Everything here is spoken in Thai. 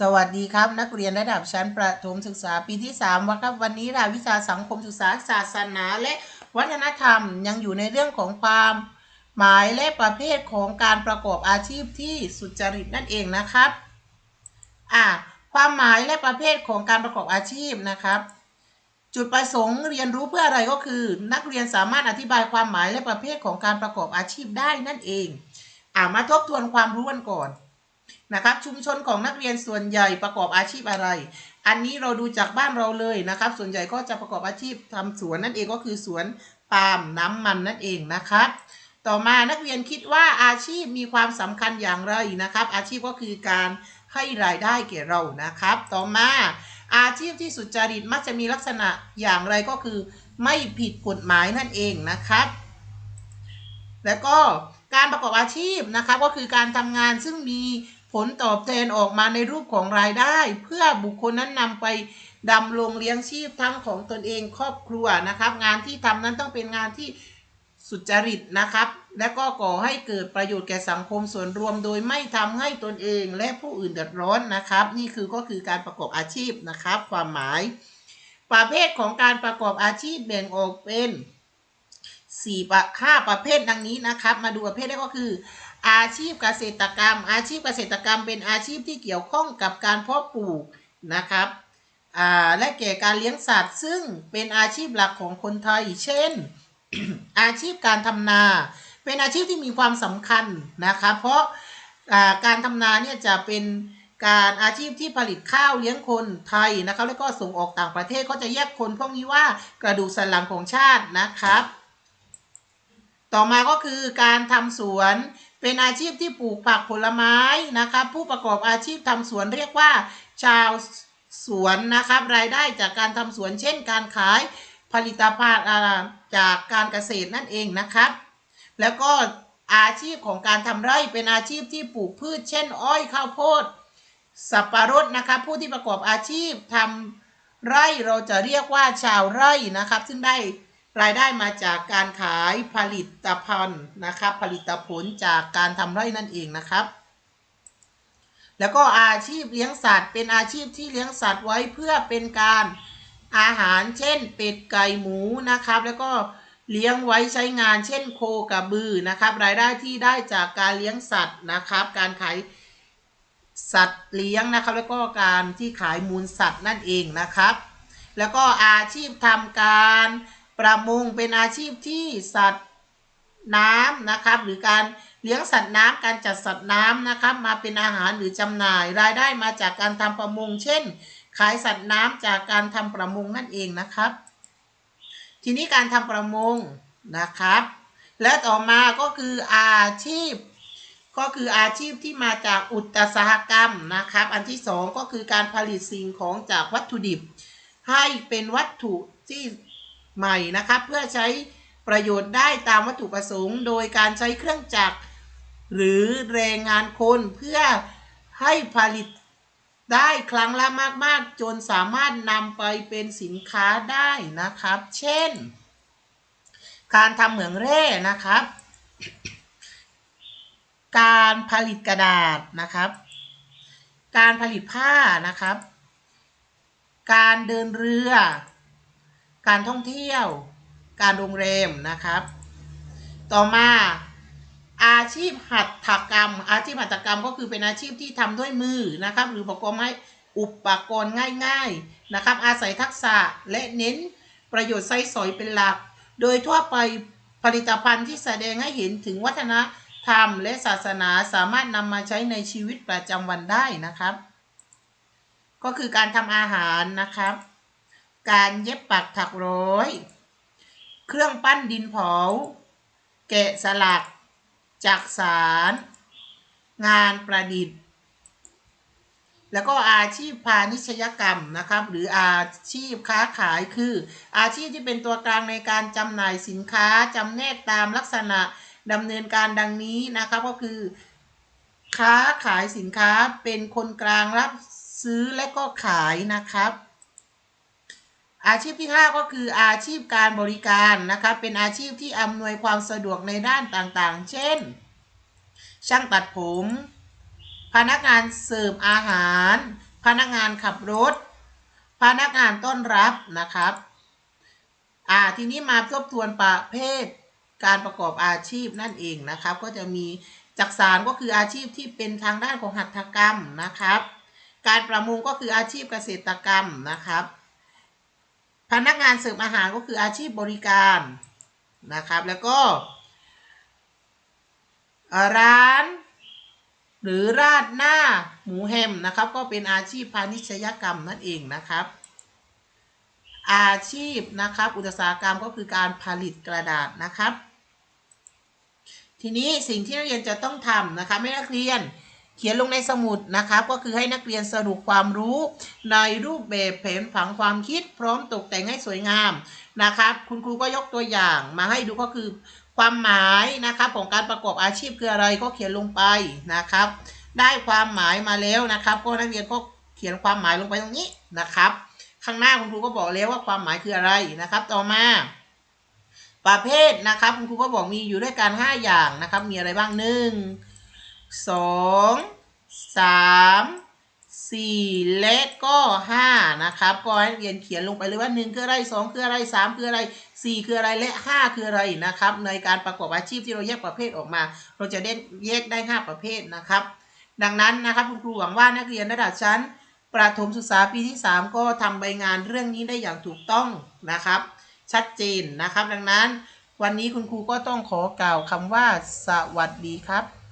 สวัสดีครับนักเรียนระดับชั้นประถมศึกษาปีที่3วะครับวันนี้รายวิชาสังคมศึกษาศาสนาและวัฒนธรรมยังอยู่ในเรื่องของความหมายและประเภทของการประกอบอาชีพที่สุจริตนั่นเองนะครับอ่าความหมายและประเภทของการประกอบอาชีพนะครับ จุดประสงค์เรียนรู้เพื่ออะไรก็คือ นักเรียนสามารถอธิบายความหมายและประเภทของการประกอบอาชีพได้นั่นเองอ่ามาทบทวนความรู้กันก่อน นะครับชุมชนของนักเรียนส่วนใหญ่ประกอบอาชีพอะไร อันนี้เราดูจากบ้านเราเลยนะครับ ส่วนใหญ่ก็จะประกอบอาชีพทำสวนนั่นเองก็คือสวนปาล์มน้ำมันนั่นเองนะครับต่อมานักเรียนคิดว่าอาชีพมีความสำคัญอย่างไรนะครับ อาชีพก็คือการให้รายได้แก่เรานะครับ ต่อมาอาชีพที่สุจริตมักจะมีลักษณะอย่างไรก็คือ ไม่ผิดกฎหมายนั่นเองนะครับ แล้วก็การประกอบอาชีพนะครับก็คือการทำงานซึ่งมี ผลตอบแทนออกมาในรูปของรายได้ เพื่อบุคคลนั้นนำไปดำรงเลี้ยงชีพทั้งของตนเองครอบครัวนะครับ งานที่ทำนั้นต้องเป็นงานที่สุจริตนะครับ และก็ก่อให้เกิดประโยชน์แก่สังคมส่วนรวม โดยไม่ทำให้ตนเองและผู้อื่นเดือดร้อนนะครับ นี่คือก็คือการประกอบอาชีพนะครับ ความหมาย ประเภทของการประกอบอาชีพแบ่งออกเป็น สี่ประห้าประเภทดังนี้นะครับ มาดูประเภทแรกก็คือ อาชีพเกษตรกรรม อาชีพเกษตรกรรมเป็นอาชีพที่เกี่ยวข้องกับการเพาะปลูกนะครับและเกี่ยวกับการเลี้ยงสัตว์ซึ่งเป็นอาชีพหลักของคนไทย เช่น อาชีพการทำนา เป็นอาชีพที่มีความสำคัญนะคะเพราะาการทำนาเนี่ยจะเป็นการอาชีพที่ผลิตข้าวเลี้ยงคนไทยนะครับแล้วก็ส่งออกต่างประเทศก็จะแยกคนพวกนี้ว่ากระดูกสันหลังของชาตินะครับ ต่อมาก็คือการทำสวน เป็นอาชีพที่ปลูกผักผลไม้นะครับ ผู้ประกอบอาชีพทำสวนเรียกว่า ชาวสวนนะครับ รายได้จากการทำสวน เช่น การขายผลิตภัณฑ์จากการเกษตรนั่นเองนะครับ แล้วก็อาชีพของการทำไร่เป็นอาชีพที่ปลูกพืช เช่น อ้อยข้าวโพด สับปะรดนะครับ ผู้ที่ประกอบอาชีพทำไร่เราจะเรียกว่าชาวไร่นะครับ ซึ่งได้ รายได้มาจากการขายผลิตภัณฑ์นะครับ ผลิตผลจากการทำไร่นั่นเองนะครับ แล้วก็อาชีพเลี้ยงสัตว์ เป็นอาชีพที่เลี้ยงสัตว์ไว้เพื่อเป็นการอาหารเช่น เป็ดไก่หมูนะครับ แล้วก็เลี้ยงไว้ใช้งานเช่นโคกระบือนะครับ รายได้ที่ได้จากการเลี้ยงสัตว์นะครับ การขายสัตว์เลี้ยงนะครับ แล้วก็การที่ขายมูลสัตว์นั่นเองนะครับ แล้วก็อาชีพทำการ ประมงเป็นอาชีพที่สัตว์น้ำนะครับหรือการเลี้ยงสัตว์น้ำการจัดสัตว์น้ำนะครับมาเป็นอาหารหรือจำหน่าย รายได้มาจากการทำประมง เช่น ขายสัตว์น้ำจากการทำประมงนั่นเองนะครับ ทีนี้การทำประมงนะครับ และต่อมาก็คืออาชีพ ก็คืออาชีพที่มาจากอุตสาหกรรมนะครับ อันที่สองก็คือการผลิตสิ่งของจากวัตถุดิบ ให้เป็นวัตถุที่ ใหม่นะครับ เพื่อใช้ประโยชน์ได้ตามวัตถุประสงค์ โดยการใช้เครื่องจักร หรือแรงงานคนเพื่อให้ผลิตได้ครั้งละมาก ๆ จนสามารถนำไปเป็นสินค้าได้นะครับ เช่น การทำเหมืองแร่นะครับ การผลิตกระดาษนะครับ การผลิตผ้านะครับ การเดินเรือ การท่องเที่ยว การโรงแรมนะครับ ต่อมาอาชีพหัตถกรรม อาชีพหัตถกรรมก็คือเป็นอาชีพที่ทำด้วยมือนะครับ หรือประกอบให้อุปกรณ์ง่ายๆนะครับ อาศัยทักษะและเน้นประโยชน์ไซสอยเป็นหลัก โดยทั่วไปผลิตภัณฑ์ที่แสดงให้เห็นถึงวัฒนธรรมและศาสนาสามารถนำมาใช้ในชีวิตประจำวันได้นะครับ ก็คือการทำอาหารนะครับ การเย็บปักถักร้อย เครื่องปั้นดินเผา แกะสลัก จักสาร งานประดิษฐ์ แล้วก็อาชีพพาณิชยกรรมนะครับ หรืออาชีพค้าขายคือ อาชีพที่เป็นตัวกลางในการจำหน่ายสินค้าจำแนกตามลักษณะดำเนินการดังนี้นะครับก็คือ ค้าขายสินค้าเป็นคนกลางรับซื้อและก็ขายนะครับ อาชีพที่ 5 ก็คืออาชีพการบริการนะครับเป็นอาชีพที่อำนวยความสะดวกในด้านต่างๆ เช่น ช่างตัดผม พนักงานเสิร์ฟอาหาร พนักงานขับรถ พนักงานต้อนรับนะครับอ่าทีนี้มาทบทวนประเภทการประกอบอาชีพนั่นเองนะครับ ก็จะมีจักสารก็คืออาชีพที่เป็นทางด้านของหัตถกรรมนะครับ การประมงก็คืออาชีพเกษตรกรรมนะครับ พนักงานเสิร์ฟอาหารก็คืออาชีพบริการนะครับ แล้วก็ ร้าน หรือราดหน้าหมูแฮมนะครับ ก็เป็นอาชีพพาณิชยกรรมนั่นเองนะครับ อาชีพนะครับ อุตสาหกรรมก็คือการผลิตกระดาษนะครับ ทีนี้สิ่งที่นักเรียนจะต้องทำนะคะให้นักเรียน เขียนลงในสมุดนะครับก็คือให้นักเรียนสรุปความรู้ในรูปแบบแผนผังความคิด พร้อมตกแต่งให้สวยงามนะครับคุณครูก็ยกตัวอย่างมาให้ดูก็คือความหมายนะครับของการประกอบอาชีพคืออะไรก็เขียนลงไปนะครับ ได้ความหมายมาแล้วนะครับก็นักเรียนก็เขียนความหมายลงไปตรงนี้นะครับ ข้างหน้าคุณครูก็บอกแล้วว่าความหมายคืออะไรนะครับ ต่อมา ประเภทนะครับคุณครูก็บอกมีอยู่ด้วยกันห้าอย่างนะครับ มีอะไรบ้างหนึ่ง สองสามสี่และก็ห้านะครับ ก็ให้นักเรียนเขียนลงไปเลยว่าหนึ่งคืออะไรสองคืออะไรสามคืออะไรสี่คืออะไรและห้าคืออะไรนะครับ ในการประกอบอาชีพที่เราแยกประเภทออกมา เราจะได้แยกได้ห้าประเภทนะครับ ดังนั้นนะครับคุณครูหวังว่านักเรียนระดับชั้น ประถมศึกษาปีที่ 3 ก็ทำใบงานเรื่องนี้ได้อย่างถูกต้องนะครับ ชัดเจนนะครับ ดังนั้นวันนี้คุณครูก็ต้องขอกล่าวคำว่าสวัสดีครับ